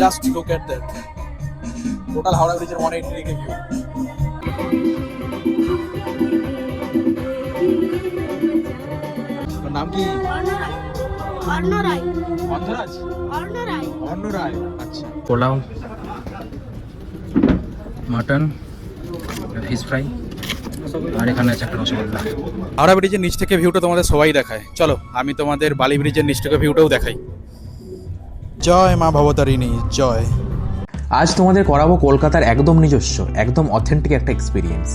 Just look at that total Howrah ব্রিজের one eighty degree view নাম কি? অর্ণ রায় অন্ধরাজ অর্ণ রায় অর্ণ রায় আচ্ছা। পোলাও মাটন ফিশ ফ্রাই আর এখানে আছে একটা রসগোল্লা। হাওড়া ব্রিজের নিচ থেকে ভিউটা তোমাদের সবাই দেখায়। চলো আমি তোমাদের বালি ব্রিজের নিচ থেকে ভিউটাও দেখাই। জয় মা ভবতারিণী, জয়। আজ তোমাদের করাবো কলকাতার একদম নিজস্ব, একদম অথেন্টিক একটা এক্সপিরিয়েন্স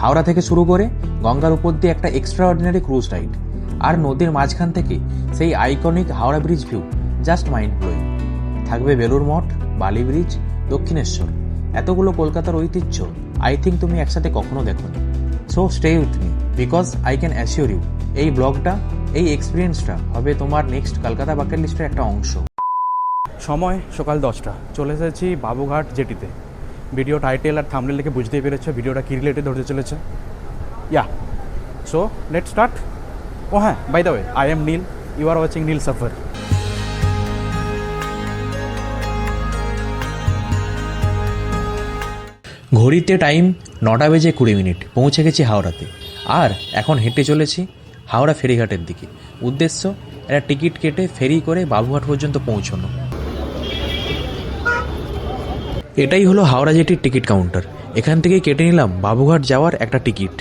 হাওড়া থেকে শুরু করে গঙ্গার উপর দিয়ে একটা এক্সট্রা অর্ডিনারি ক্রুজ রাইড আর নদীর মাঝখান থেকে সেই iconic Howrah bridge view just mind blowing থাকবে বেলুর মঠ, বালি ব্রিজ দক্ষিণেশ্বর। এতগুলো কলকাতার ঐতিহ্য আই থিঙ্ক তুমি একসাথে কখনো দেখোনি so stay with me because I can assure you এই ব্লগটা এই এক্সপিরিয়েন্সটা হবে তোমার নেক্সট কলকাতা বাকেট লিস্টের একটা অংশ। সময় সকাল দশটা। চলে এসেছি বাবুঘাট জেটিতে। ভিডিও টাইটেল আর থামলে লিখে বুঝতেই পেরেছ ভিডিওটা কী রিলেটেড ধরতে চলেছে। ইয়া সো লেট স্টার্ট ও হ্যাঁ by the way I am Neel you are watching Neel Safar ঘড়িতে টাইম নটা বেজে কুড়ি মিনিট। পৌঁছে গেছি হাওড়াতে। আর এখন হেঁটে চলেছি হাওড়া ফেরিঘাটের দিকে। উদ্দেশ্য, একটা টিকিট কেটে ফেরি করে বাবুঘাট পর্যন্ত পৌঁছানো। এটাই হলো হাওড়া জেটির টিকিট কাউন্টার। এখান থেকেই কেটে নিলাম বাবুঘাট যাওয়ার একটা টিকিট।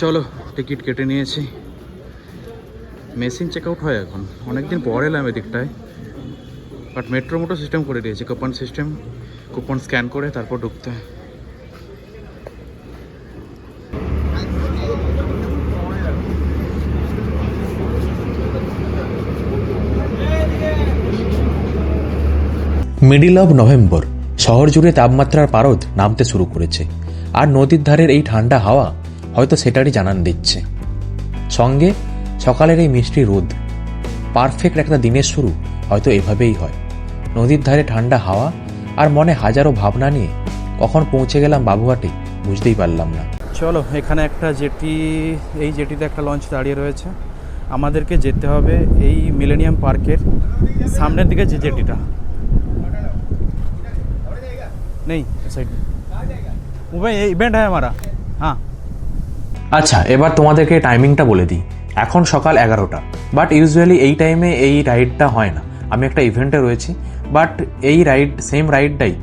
চলো, টিকিট কেটে নিয়েছি। মেশিন চেক আউট হয় এখন। অনেকদিন পর এলাম এদিকটায়। বাট মেট্রো মোটো সিস্টেম করে দিয়েছে কুপন সিস্টেম কুপন স্ক্যান করে তারপর ঢুকতে হয়। মিডিল অব নভেম্বর, শহর জুড়ে তাপমাত্রার পারদ নামতে শুরু করেছে। আর নদীর ধারের এই ঠান্ডা হাওয়া হয়তো সেটারই জানান দিচ্ছে। সঙ্গে সকালের এই মিষ্টি রোদ, পারফেক্ট একটা দিনের শুরু হয়তো এভাবেই হয়। নদীর ধারে ঠান্ডা হাওয়া আর মনে হাজারো ভাবনা নিয়ে কখন পৌঁছে গেলাম বাবুঘাটে বুঝতেই পারলাম না। চলো, এখানে একটা জেটি, এই জেটিতে একটা লঞ্চ দাঁড়িয়ে রয়েছে। আমাদেরকে যেতে হবে এই মিলেনিয়াম পার্কের সামনের দিকে যে জেটিটা। নেই সাইড वो ये इवेंट है हमारा हाँ আচ্ছা এবার তোমাদেরকে টাইমিংটা বলে দিই এখন সকাল এগারোটা বাট ইউজুয়ালি এই টাইমে এই রাইডটা হয় না আমি একটা ইভেন্টে রয়েছি বাট এই রাইড সেম রাইডটাই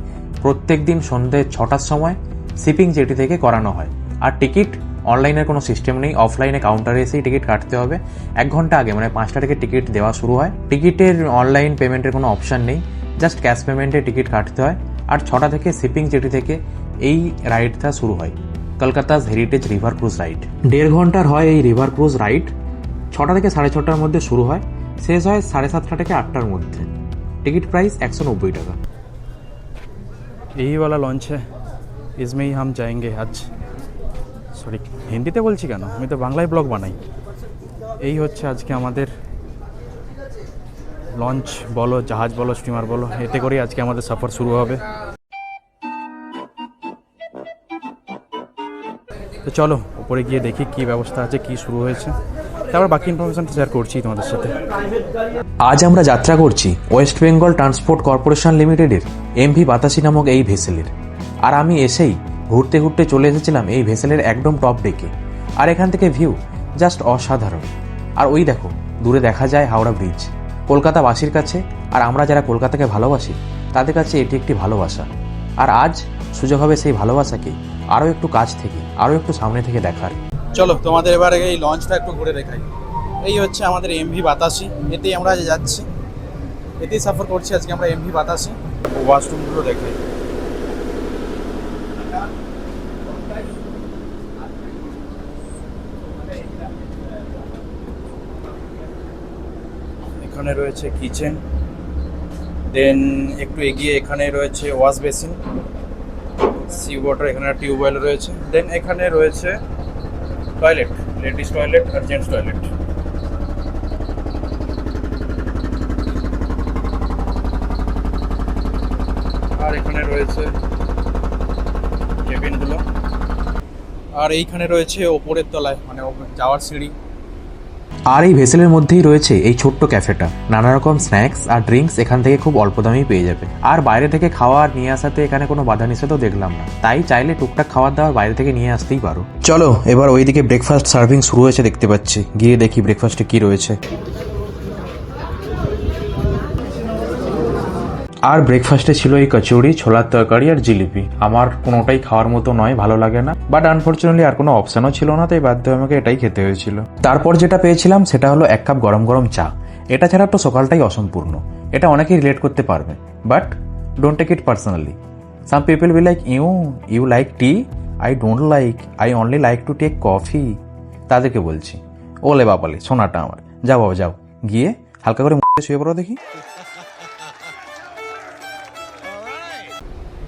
প্রত্যেক দিন সন্ধ্যে ছটার সময় শিপিং জেটি থেকে করানো হয় আর টিকিট অনলাইনের কোনো সিস্টেম নেই অফলাইনে কাউন্টারে এসেই টিকিট কাটতে হবে এক ঘন্টা আগে মানে পাঁচটা থেকে টিকিট দেওয়া শুরু হয় টিকিটের অনলাইন পেমেন্টের কোনো অপশান নেই জাস্ট ক্যাশ পেমেন্টে টিকিট কাটতে হয় আর ছটা থেকে শিপিং জেটি থেকে এই রাইডটা শুরু হয় Kolkata's heritage river cruise ride দেড় ঘন্টার হয় এই রিভার ক্রুজ রাইড ছটা থেকে সাড়ে ছটার মধ্যে শুরু হয় শেষ হয় সাড়ে সাতটা থেকে আটটার মধ্যে টিকিট প্রাইস একশো নব্বই টাকা यही वाला लॉन्च है इसमें ही हम जाएंगे आज সরি হিন্দিতে বলছি কেন আমি তো বাংলায় ব্লগ বানাই এই হচ্ছে আজকে আমাদের লঞ্চ বলো, জাহাজ বলো স্টিমার বলো, এতে করেই আজকে আমাদের সফর শুরু হবে। তো চলো, উপরে গিয়ে দেখি কি ব্যবস্থা আছে, কি শুরু হয়েছে। তারপর বাকি ইনফরমেশন শেয়ার করছি তোমাদের সাথে। আজ আমরা যাত্রা করছি ওয়েস্ট বেঙ্গল ট্রান্সপোর্ট কর্পোরেশন লিমিটেডের এমভি বাতাসি নামক এই ভেসেলের। আর আমি এসেই ঘুরতে ঘুরতে চলে এসেছিলাম এই ভেসেলের একদম টপ ডেকে আর এখান থেকে ভিউ জাস্ট অসাধারণ। আর ওই দেখো, দূরে দেখা যায় হাওড়া ব্রিজ কলকাতাবাসীর কাছে আর আমরা যারা কলকাতাকে ভালোবাসি তাদের কাছে এটি একটি ভালোবাসা। আর আজ সুযোগ হবে সেই ভালোবাসাকে আরও একটু কাছ থেকে আরও একটু সামনে থেকে দেখার। চলো তোমাদের এবারে এই লঞ্চটা একটু ঘুরে দেখাই। এই হচ্ছে আমাদের এমভি বাতাসি এতেই আমরা আজ যাচ্ছি। এতেই সফর করছি আজকে আমরা এমভি বাতাসি। ওয়াশরুমগুলো দেখাই এখানে রয়েছে কিচেন। দেন একটু এগিয়ে এখানে রয়েছে ওয়াশ বেসিন। সি ওয়াটার এখানে টিউবওয়েল রয়েছে। দেন এখানে রয়েছে টয়লেট লেডিস টয়লেট আর জেন্টস টয়লেট আর এখানে রয়েছে কেবিনগুলো আর এইখানে রয়েছে ওপরের তলায় মানে যাওয়ার সিঁড়ি। আর এই ভেসেলের মধ্যেই রয়েছে এই ছোট্ট ক্যাফেটা। নানা রকম স্ন্যাক্স আর ড্রিঙ্কস এখান থেকে খুব অল্প দামেই পেয়ে যাবে। আর বাইরে থেকে খাওয়া আর নিয়ে আসাতে এখানে কোনো বাধা নিষেধও দেখলাম না। তাই চাইলে টুকটাক খাওয়ার দাবার বাইরে থেকে নিয়ে আসতেই পারো। চলো, এবার ওইদিকে ব্রেকফাস্ট সার্ভিং শুরু হয়েছে দেখতে পাচ্ছি। গিয়ে দেখি ব্রেকফাস্টে কি রয়েছে। আর ব্রেকফাস্টে ছিল এই কচুরি, ছোলার তরকারি আর জিলিপি। আমার কোনোটাই খাওয়ার মতো নয়, ভালো লাগে না। বাট আনফর্চুনেটলি আর কোনো অপশনও ছিল না, তাই বাধ্য আমাকে এটাই খেতে হয়েছিল। তারপর যেটা পেয়েছিলাম সেটা হলো এক কাপ গরম গরম চা। এটা ছাড়া তো সকালটাই অসম্পূর্ণ। এটা অনেকেই রিলেট করতে পারবে। But don't take it personally some people be like you you like tea I don't like I only like to take coffee তাদেরকে বলছি, ওলে বাপালে, সোনাটা আমার। যাও বাবা, যাও। গিয়ে হালকা করে শুয়ে পড়ো দেখি।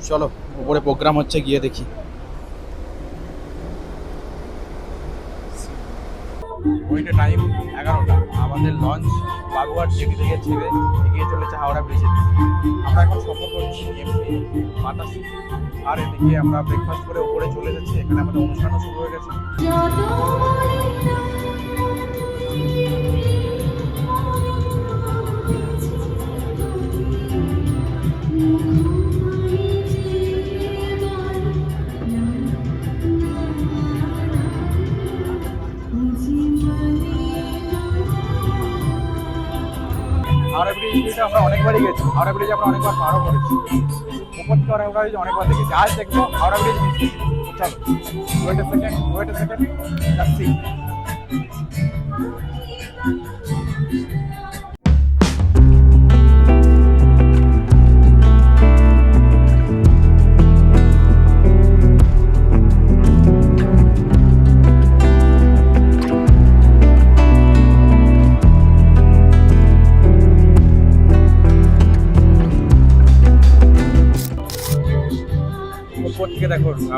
চলো উপরে প্রোগ্রাম হচ্ছে গিয়ে দেখি। ওইটা টাইম এগারোটা। আমাদের লঞ্চ বাগুয়ার জেটি থেকে ছেড়ে এগিয়ে চলেছে হাওড়া ব্রিজের আমরা এখন সফর করছি এমপি বাতাসি। আর এদিকে আমরা ব্রেকফাস্ট করে উপরে চলে যাচ্ছি। এখানে আমাদের অনুষ্ঠানও শুরু হয়ে গেছে। আমরা অনেকবারই গেছি। হাওড়া ব্রিজে আমরা অনেকবার পারও করেছি। উপর থেকে হাওড়া ব্রিজ অনেকবার দেখেছি। আজ দেখব হাওড়া ব্রিজ চলো ওয়েট সেকেন্ড ওয়েট সেকেন্ড যাচ্ছি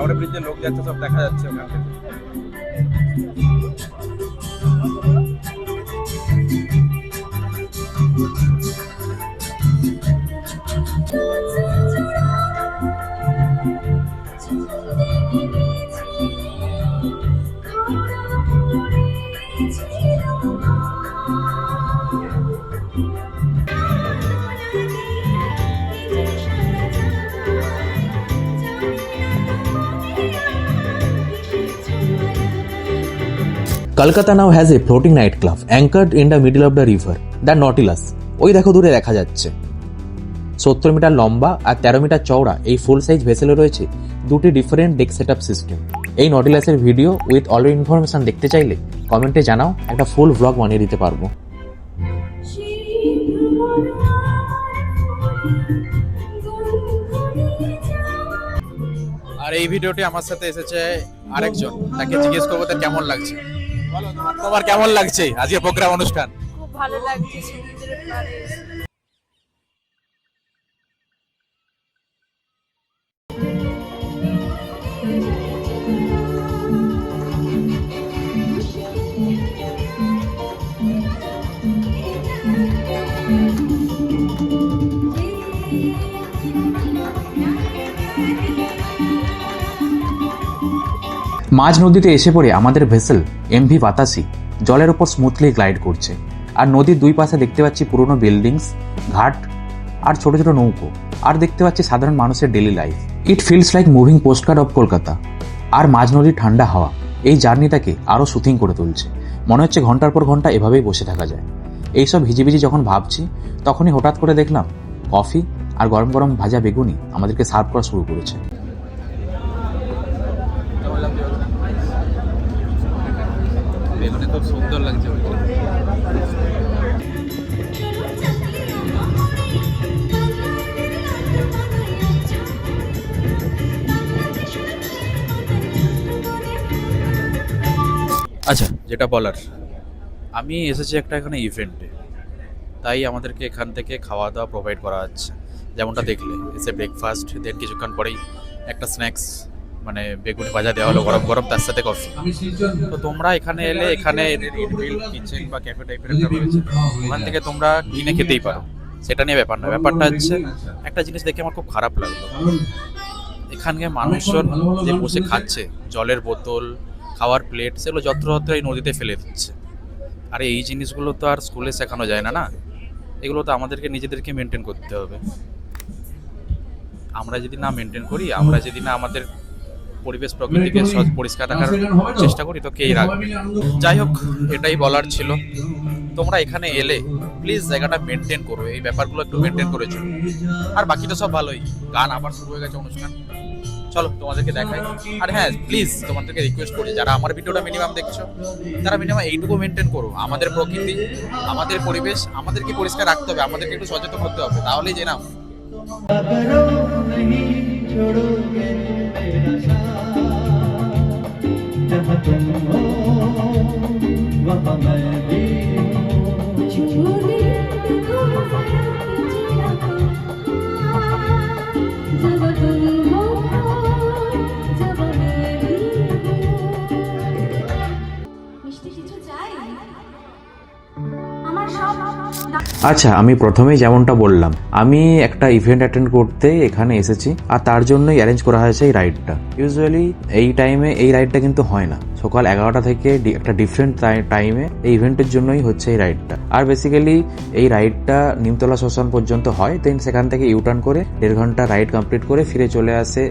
হাওড়া ব্রিজে লোক যাচ্ছে সব দেখা যাচ্ছে ওখান Kolkata now has a floating night club anchored in the middle of the river the Nautilus ওই দেখো দূরে দেখা যাচ্ছে। সত্তর মিটার লম্বা আর তেরো মিটার চওড়া এই ফুল সাইজ ভেসেলে রয়েছে দুটি different deck set up system এই নটিলাসের ভিডিও উইথ অল ইনফরমেশন দেখতে চাইলে কমেন্টে জানাও, একটা ফুল ব্লগ বানিয়ে দিতে পারব। আর এই ভিডিওটি আমার সাথে এসেছে আরেকজন, তাকে জিজ্ঞেস করব তার কেমন লাগছে। তোমার কেমন লাগছে? আজকে প্রোগ্রাম অনুষ্ঠান? খুব ভালো লাগছে সমুদ্রের পাড়ে মাঝ নদীতে এসে পড়ে আমাদের ভেসেল, এমভি বাতাসি, জলের ওপর স্মুথলি গ্লাইড করছে। আর নদীর দুই পাশে দেখতে পাচ্ছি পুরনো বিল্ডিংস ঘাট আর ছোট ছোট নৌকো। আর দেখতে পাচ্ছি সাধারণ মানুষের daily life it feels like moving postcard of Kolkata আর মাঝ নদীর ঠান্ডা হাওয়া, এই জার্নিটাকে আরও সুথিং করে তুলছে। মনে হচ্ছে ঘণ্টার পর ঘণ্টা এভাবেই বসে থাকা যায়। এইসব ভিজিভিজি যখন ভাবছি, তখনই হঠাৎ করে দেখলাম, কফি আর গরম গরম ভাজা বেগুনি আমাদেরকে সার্ভ করা শুরু করেছে। বেগুনে খুব সুন্দর লাগছে আচ্ছা যেটা বলার। আমি এসেছি একটা এখানে ইভেন্টে তাই আমাদেরকে এখান থেকে খাওয়া দাওয়া প্রোভাইড করা হচ্ছে। যেমনটা দেখলে এসে ব্রেকফাস্ট দেন কিছুক্ষণ পরেই একটা স্ন্যাক্স মানে বেগুনি ভাজা দেওয়া হলো, গরম গরম তার সাথে কফি তো তোমরা এখানে এলে এখানে কিচেন বা ক্যাফে টাইপের একটা রয়েছে। ওখান থেকে তোমরা কিনে খেতেই পারো। সেটা নিয়ে ব্যাপার না ব্যাপারটা হচ্ছে, একটা জিনিস দেখে আমার খুব খারাপ লাগল। এখানকার মানুষজন যে বসে খাচ্ছে, জলের বোতল, খাওয়ার প্লেট সেগুলো যত্রতত্র এই নদীতে ফেলে দিচ্ছে। আরে এই জিনিসগুলো তো আর স্কুলে শেখানো যায় না না? এগুলো তো আমাদেরকে নিজেদেরকে মেনটেন করতে হবে। আমরা যদি না মেনটেন করি, আমরা যদি না আমাদের পরিবেশ প্রকৃতিকে স্বচ্ছ- পরিষ্কার রাখার চেষ্টা করি তো কেই রাখবে। যাই হোক এটাই বলার ছিল। তোমরা এখানে এলে প্লিজ জায়গাটা মেনটেন করো এই ব্যাপারগুলো একটু মেনটেন করে চলো। আর বাকি তো সব ভালোই। গান আবার শুরু হয়ে গেছে অনুষ্ঠান। চলো তোমাদেরকে দেখাই। আর হ্যাঁ প্লিজ তোমাদেরকে রিকোয়েস্ট করি যারা আমার ভিডিওটা মিনিমাম দেখছ তারা মিনিমাম এইটুকু মেনটেন করো। আমাদের প্রকৃতি আমাদের পরিবেশ আমাদেরকে পরিষ্কার রাখতে হবে আমাদেরকে একটু সচেতন হতে হবে। তাহলেই যে না ಜನ್ಮ আচ্ছা আমি প্রথমেই যেমনটা বললাম, আমি একটা ইভেন্ট অ্যাটেন্ড করতে এখানে এসেছি, আর তার জন্যই অ্যারেঞ্জ করা হয়েছে এই রাইডটা ইউজুয়ালি এই টাইমে এই রাইডটা কিন্তু হয় না। সকাল এগারোটা থেকে একটা ডিফারেন্ট টাইমে এই ইভেন্টের জন্যই হচ্ছে এই রাইডটা আর বেসিক্যালি এই রাইডটা নিমতলা শ্মশান পর্যন্ত হয় দেন সেখান থেকে ইউটার্ন করে দেড় ঘণ্টা রাইড কমপ্লিট করে ফিরে চলে আসে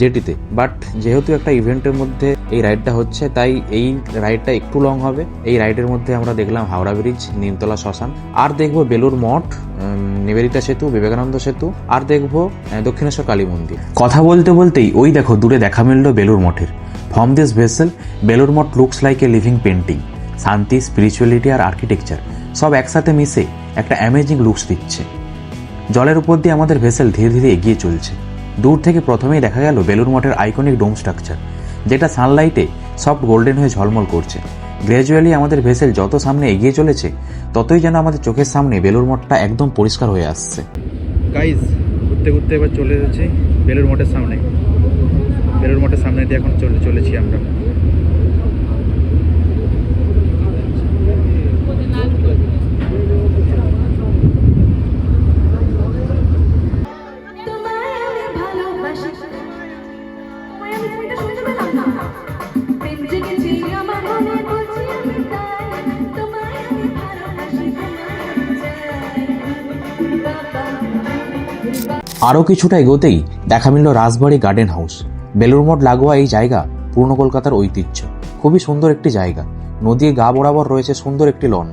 জেটিতে। বাট যেহেতু একটা ইভেন্টের মধ্যে এই রাইডটা হচ্ছে, তাই এই রাইডটা একটু লং হবে। এই রাইডের মধ্যে আমরা দেখলাম হাওড়া ব্রিজ নিমতলা শ্মশান। আর দেখব বেলুর মঠ নিবেদিতা সেতু, বিবেকানন্দ সেতু, আর দেখব দক্ষিণেশ্বর কালী মন্দির। কথা বলতে বলতেই ওই দেখো, দূরে দেখা মিললো বেলুর মঠের। From this vessel Belur Math looks like a living painting শান্তি স্পিরিচুয়ালিটি আর আর্কিটেকচার সব একসাথে মিশে একটা অ্যামেজিং লুকস দিচ্ছে। জলের উপর দিয়ে আমাদের ভেসেল ধীরে ধীরে এগিয়ে চলছে। দূর থেকে প্রথমেই দেখা গেল বেলুর মঠের আইকনিক ডোম স্ট্রাকচার যেটা সানলাইটে সফট গোল্ডেন হয়ে ঝলমল করছে। গ্র্যাজুয়ালি আমাদের ভেসেল যত সামনে এগিয়ে চলেছে, ততই যেন আমাদের চোখের সামনে বেলুর মঠটা একদম পরিষ্কার হয়ে আসছে। গাইজ ঘুরতে ঘুরতে এবার চলে এসেছি বেলুর মঠের সামনে। বেলুর মঠের সামনে দিয়ে এখন চলে, চলেছি আমরা। আরও কিছুটা এগোতেই দেখা মিলল রাজবাড়ি গার্ডেন হাউস। বেলুর মঠ লাগোয়া এই জায়গা পূর্ণ কলকাতার ঐতিহ্য। খুবই সুন্দর একটি জায়গা। নদীর গা বরাবর রয়েছে সুন্দর একটি লন।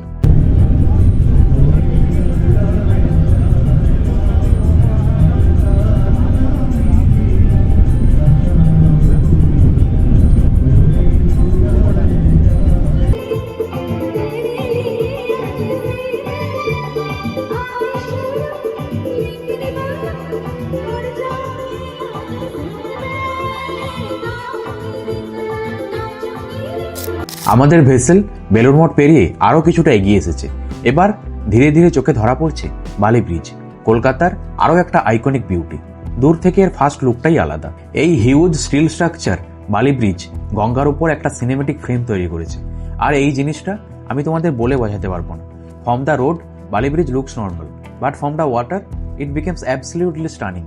আমাদের ভেসেল বেলুর মঠ পেরিয়ে আরও কিছুটা এগিয়ে এসেছে। এবার ধীরে ধীরে চোখে ধরা পড়ছে বালি ব্রিজ। কলকাতার আরও একটা আইকনিক বিউটি দূর থেকে এর ফার্স্ট লুকটাই আলাদা। এই huge steel structure Bally bridge গঙ্গার উপর একটা সিনেমেটিক ফ্রেম তৈরি করেছে। আর এই জিনিসটা আমি তোমাদের বলে বোঝাতে পারব না। From the road Bally bridge looks normal but from the water it becomes absolutely stunning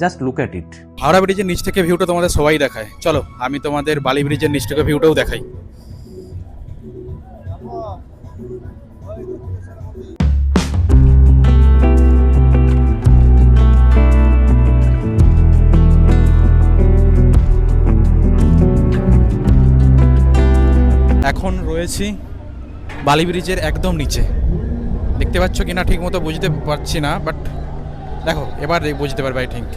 just look at it Howrah ব্রিজের নিচ থেকে ভিউটা তোমাদের সবাই দেখায়। চলো, আমি তোমাদের বালি ব্রিজের নিচ থেকে ভিউটাও দেখাই। এখন রয়েছি বালি ব্রিজের একদম নিচে। দেখতে পাচ্ছ কিনা ঠিক মতো বুঝতে পারছি না বাট দেখো, এবার বুঝতে পারবে আই থিঙ্ক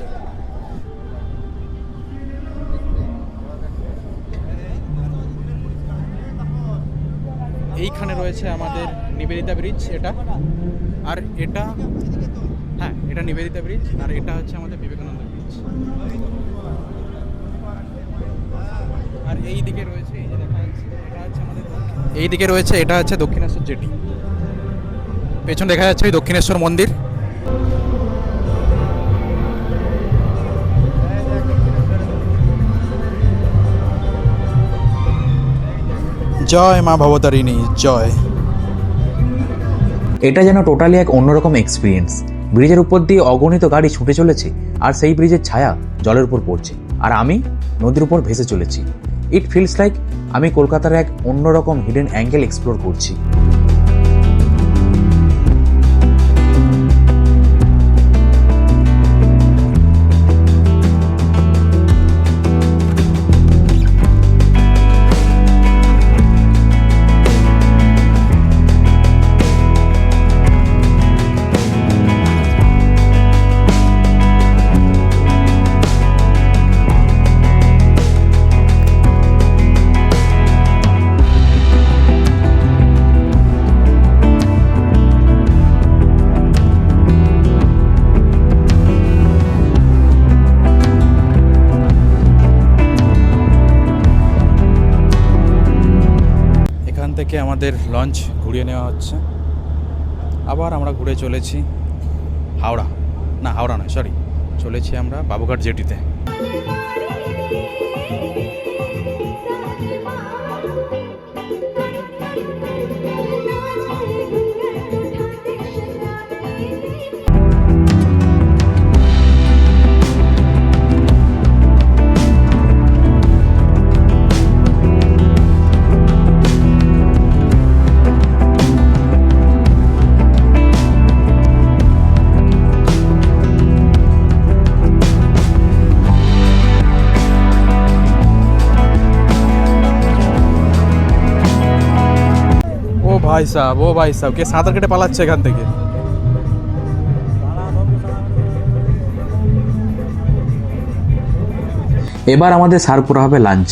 এইখানে রয়েছে আমাদের নিবেদিতা ব্রিজ, এটা। আর এটা হ্যাঁ এটা নিবেদিতা ব্রিজ, আর এটা হচ্ছে আমাদের বিবেকানন্দ ব্রিজ। আর এই দিকে রয়েছে এই এই দিকে রয়েছে এটা হচ্ছে দক্ষিণেশ্বর জেটি। পেছন দেখা যাচ্ছে ওই দক্ষিণেশ্বর মন্দির। জয় মা ভবতারিণী জয়। এটা যেন টোটালি এক অন্যরকম এক্সপিরিয়েন্স ব্রিজের উপর দিয়ে অগণিত গাড়ি ছুটে চলেছে আর সেই ব্রিজের ছায়া জলের উপর পড়ছে। আর আমি নদীর উপর ভেসে চলেছি। ইট ফিলস লাইক আমি কলকাতার এক অন্যরকম হিডেন অ্যাঙ্গেল এক্সপ্লোর করছি। থেকে আমাদের লঞ্চ ঘুরিয়ে নেওয়া হচ্ছে। আবার আমরা ঘুরে চলেছি হাওড়া। না, হাওড়া নয় সরি চলেছি আমরা বাবুঘাট জেটিতে। ভাই সাহেব ও ভাই সাহেব কে সাঁতার কেটে পালাচ্ছে এখান থেকে? এবার আমাদের সারপুরা হবে লাঞ্চ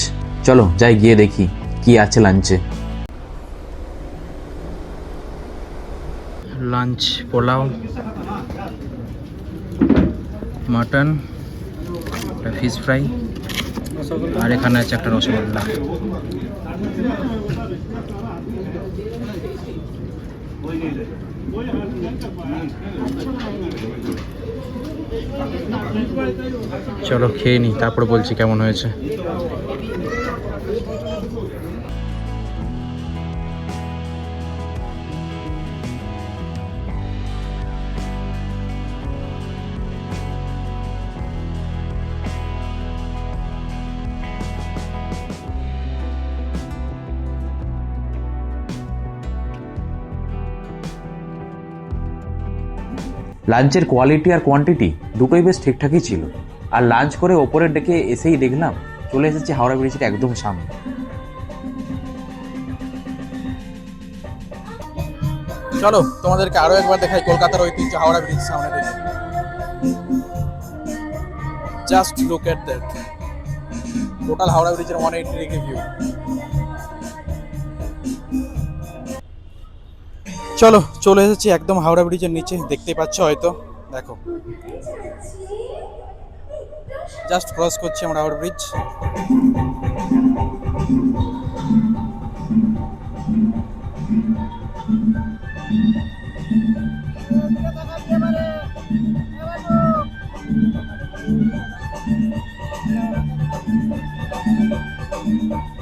চলো যাই গিয়ে দেখি কি আছে লাঞ্চে lunch pulao mutton fish fry আর এখানে আছে একটা রসগোল্লা। চলো খেয়ে নিই তারপর বলছি কেমন হয়েছে লাঞ্চের কোয়ালিটি আর কোয়ান্টিটি দুটোই বেশ ঠিকঠাকই ছিল। আর লাঞ্চ করে ওপরের ডেকে এসেই দেখলাম চলে এসেছে হাওড়া ব্রিজের একদম সামনে। চলো, তোমাদেরকে আরও একবার দেখাই কলকাতার ঐতিহ্য হাওড়া ব্রিজ সামনে দেখে। Just look at that total Howrah ব্রিজের ওয়ান এইটি ডিগ্রি ভিউ চলো, চলে এসেছি একদম হাওড়া ব্রিজের নিচে, দেখতে পাচ্ছ হয়তো। দেখো। জাস্ট ক্রস করছি আমরা হাওড়া ব্রিজ।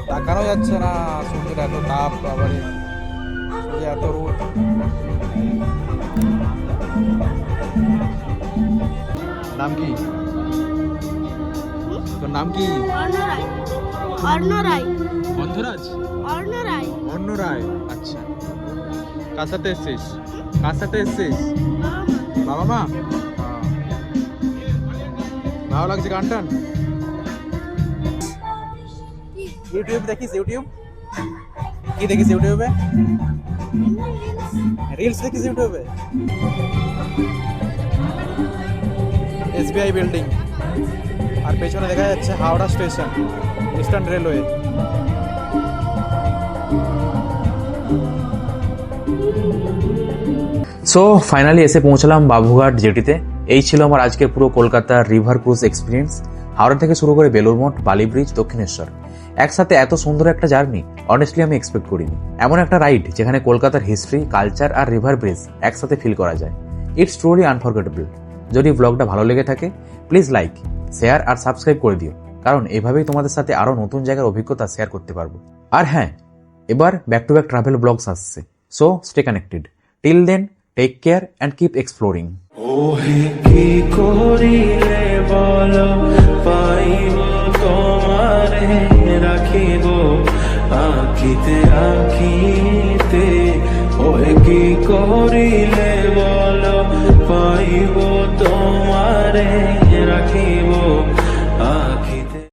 তাকানো যাচ্ছে না, সূর্যের এত তাপ আবার সূর্যের এত রোদ। নাম কি? তোর নাম কি? অর্ণ রায় অর্ণ রায় অর্ণ রায় আচ্ছা। কার সাথে এসছিস? কার সাথে এসছিস? বাবা মা। ভালো লাগছে গান টান? ইউটিউব দেখিস ইউটিউব? কি দেখিস ইউটিউবে? রিলস দেখিস ইউটিউবে এসবিআই বিল্ডিং আর পেছনে দেখা যাচ্ছে Howrah station eastern railway so finally এসে পৌঁছলাম বাবুঘাট জেটিতে। এই ছিল আমার আজকের পুরো কলকাতার রিভার ক্রুজ এক্সপিরিয়েন্স হাওড়া থেকে শুরু করে বেলুর মঠ, বালি ব্রিজ, দক্ষিণেশ্বর। একসাথে এত সুন্দর একটা জার্নি অনেস্টলি আমি এক্সপেক্ট করিনি। এমন একটা রাইড যেখানে কলকাতার হিস্ট্রি কালচার আর রিভার ব্রিজ একসাথে ফিল করা যায়। ইটস ট্রুলি আনফরগেটেবল যদি ব্লগটা ভালো লেগে থাকে প্লিজ লাইক শেয়ার আর সাবস্ক্রাইব করে দিও। কারণ এভাবেই তোমাদের সাথে আরও নতুন জায়গার অভিজ্ঞতা শেয়ার করতে পারব। আর হ্যাঁ এবার back to back travel blogs আসছে। So stay connected till then take care and keep exploring ওহে কি করিলে বলো, পাইব তোমারে রাখিব আঁকিতে আঁকিতে ওহে কি করিলে বল পাইব তোমারে রাখিব আঁকি